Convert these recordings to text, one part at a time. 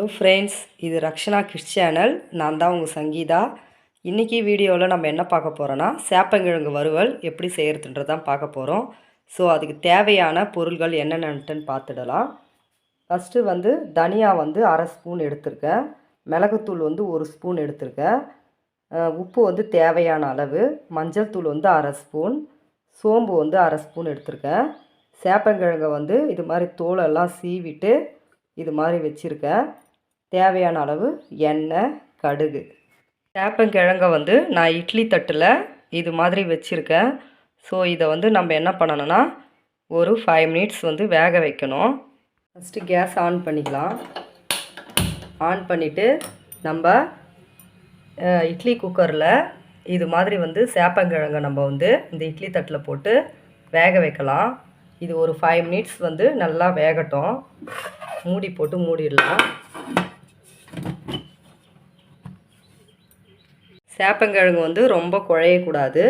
Hello friends இது Rakshana kids channel நான் தான் உங்கள் சங்கீதா. இன்றைக்கி வீடியோவில் நம்ம என்ன பார்க்க போகிறோன்னா சேப்பங்கிழங்கு வறுவல் எப்படி செய்கிறதுன்றது தான் பார்க்க போகிறோம் ஸோ அதுக்கு தேவையான பொருள்கள் என்னென்னன்ட்டுன்னு பார்த்துடலாம். ஃபஸ்ட்டு வந்து தனியா வந்து அரை ஸ்பூன் எடுத்திருக்கேன். மிளகுத்தூள் வந்து ஒரு ஸ்பூன் எடுத்திருக்கேன். உப்பு வந்து தேவையான அளவு. மஞ்சள் தூள் வந்து அரை ஸ்பூன் சோம்பு வந்து அரை ஸ்பூன் எடுத்திருக்கேன். சேப்பங்கிழங்கை வந்து இது மாதிரி தோலெல்லாம் சீவிட்டு இது மாதிரி வச்சுருக்கேன். தேவையான அளவு எண்ணெய் கடுகு. சேப்பங்கிழங்கை வந்து நான் இட்லி தட்டில் இது மாதிரி வச்சுருக்கேன். ஸோ இதை வந்து நம்ம என்ன பண்ணணும்னா ஒரு ஃபைவ் மினிட்ஸ் வந்து வேக வைக்கணும். ஃபஸ்ட்டு கேஸ் ஆன் பண்ணிக்கலாம். ஆன் பண்ணிவிட்டு நம்ம இட்லி குக்கரில் இது மாதிரி வந்து சேப்பங்கிழங்கை நம்ம வந்து இந்த இட்லி தட்டில் போட்டு வேக வைக்கலாம். இது ஒரு ஃபைவ் மினிட்ஸ் வந்து நல்லா வேகட்டும். மூடி போட்டு மூடிடலாம். சேப்பங்கிழங்கு வந்து ரொம்ப குழையக்கூடாது.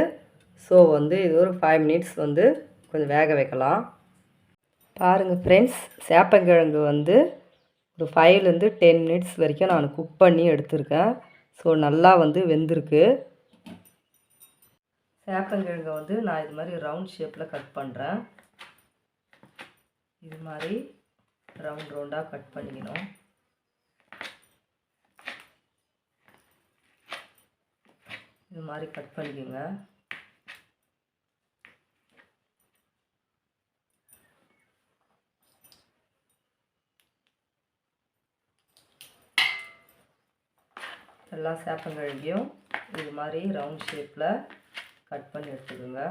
ஸோ வந்து இது ஒரு ஃபைவ் மினிட்ஸ் வந்து கொஞ்சம் வேக வைக்கலாம். பாருங்கள் ஃப்ரெண்ட்ஸ் சேப்பங்கிழங்கு வந்து ஒரு ஃபைவ்லேருந்து டென் மினிட்ஸ் வரைக்கும் நான் குக் பண்ணி எடுத்திருக்கேன். ஸோ நல்லா வந்து வெந்திருக்கு. சேப்பங்கிழங்கை வந்து நான் இது மாதிரி ரவுண்ட் ஷேப்பில் கட் பண்ணுறேன் இது மாதிரி ரவுண்ட் ரவுண்டாக கட் பண்ணிக்கணும். இது மாதிரி கட் பண்ணிக்கோங்க. எல்லா சேப்பங்கழுகியும் இது மாதிரி ரவுண்ட் ஷேப்பில் கட் பண்ணி எடுத்துக்கோங்க.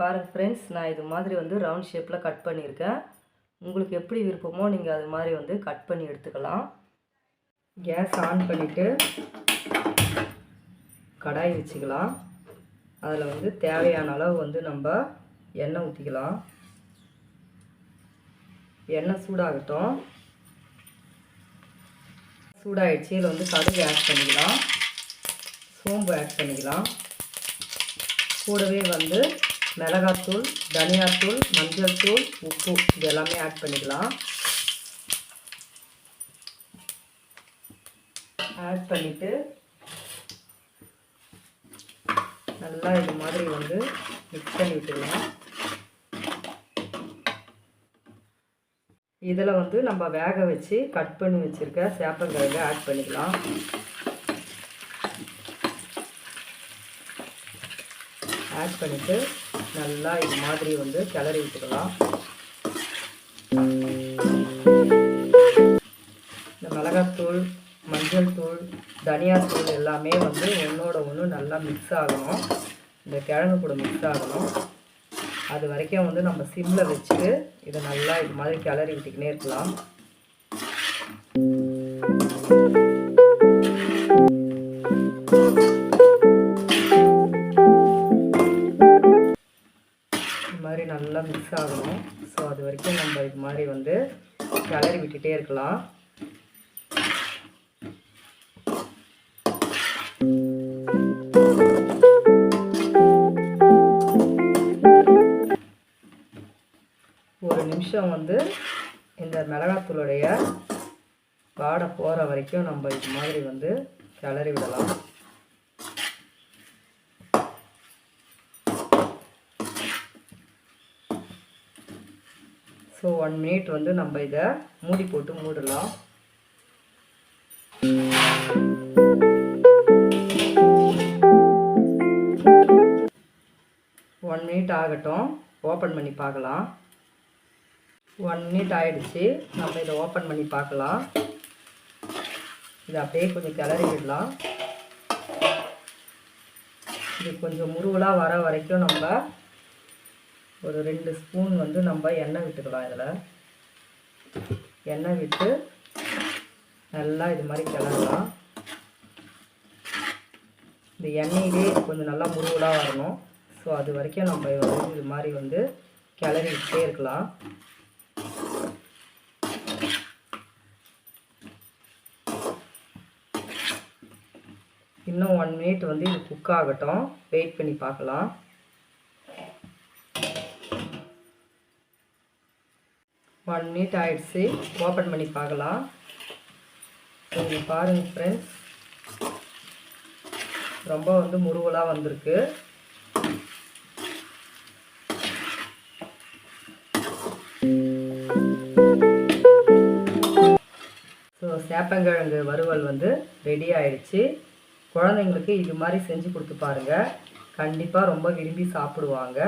பாருங்கள் ஃப்ரெண்ட்ஸ் நான் இது மாதிரி வந்து ரவுண்ட் ஷேப்பில் கட் பண்ணியிருக்கேன். உங்களுக்கு எப்படி விருப்பமோ நீங்கள் அது மாதிரி வந்து கட் பண்ணி எடுத்துக்கலாம். கேஸ் ஆன் பண்ணிவிட்டு கடாய் வச்சுக்கலாம். அதில் வந்து தேவையான அளவு வந்து நம்ம எண்ணெய் ஊற்றிக்கலாம் எண்ணெய் சூடாகட்டும். சூடாகிடுச்சு இதில் வந்து கடுகு ஆட் பண்ணிக்கலாம். சோம்பு ஆட் பண்ணிக்கலாம். கூடவே வந்து மிளகாத்தூள் தனியாத்தூள் மஞ்சள் தூள் உப்பு. இது எல்லாமே ஆட் பண்ணிக்கலாம். ஆட் பண்ணிவிட்டு நல்லா இது மாதிரி வந்து மிக்ஸ் பண்ணி விட்டுக்கலாம். இதில் வந்து நம்ம வேக வச்சு கட் பண்ணி வச்சுருக்க சேப்பங்கிழங்கை ஆட் பண்ணிக்கலாம். ஆட் பண்ணிவிட்டு நல்லா இது மாதிரி வந்து கிளறி விட்டுக்கலாம். இந்த மிளகாத்தூள் மஞ்சள் தூள் தனியாத்தூள் எல்லாமே வந்து ஒன்றோட ஒன்று நல்லா மிக்ஸ் ஆகணும். இந்த கிழங்கு கூட மிக்ஸ் ஆகணும். அது வரைக்கும் வந்து நம்ம சிம்மில் வச்சுட்டு இதை நல்லா இது மாதிரி கிளறி விட்டுக்கினே இருக்கலாம். நல்லா மிக்ஸ் ஆகணும். ஸோ அது வரைக்கும் நம்ம இது மாதிரி வந்து கிளறி விட்டுட்டே இருக்கலாம். ஒரு நிமிஷம் வந்து இந்த மிளகாத்தூளுடைய வாடை போகிற வரைக்கும் நம்ம இது மாதிரி வந்து கிளறி விடலாம். ஸோ ஒன் மினிட் வந்து நம்ம இதை மூடி போட்டு மூடலாம். ஒன் மினிட் ஆகட்டும். ஓப்பன் பண்ணி பார்க்கலாம். ஒன் மினிட் ஆகிடுச்சு நம்ம இதை ஓப்பன் பண்ணி பார்க்கலாம். இதை அப்படியே கொஞ்சம் கிளறி விடலாம். இது கொஞ்சம் முருவலாக வர வரைக்கும் நம்ம ஒரு ரெண்டு ஸ்பூன் வந்து நம்ம எண்ணெய் விட்டுக்கலாம் இதில். எண்ணெய் விட்டு நல்லா இது மாதிரி கிளறலாம். இந்த எண்ணெயிலே கொஞ்சம் நல்லா முருகலாக வரணும். ஸோ அது வரைக்கும் நம்ம வந்து இது மாதிரி வந்து கிளறி விட்டே இருக்கலாம். இன்னும் ஒன் மினிட் வந்து இது குக் ஆகட்டும். வெயிட் பண்ணி பார்க்கலாம். ஒன் மினிட் ஆயிடுச்சு. ஓப்பன் பண்ணி பார்க்கலாம். நீங்கள் பாருங்கள் ஃப்ரெண்ட்ஸ் ரொம்ப வந்து முருவலாக வந்திருக்கு. ஸோ சேப்பங்கிழங்கு வறுவல் வந்து ரெடி ஆயிடுச்சு. குழந்தைங்களுக்கு இது மாதிரி செஞ்சு கொடுத்து பாருங்கள் கண்டிப்பாக ரொம்ப விரும்பி சாப்பிடுவாங்க.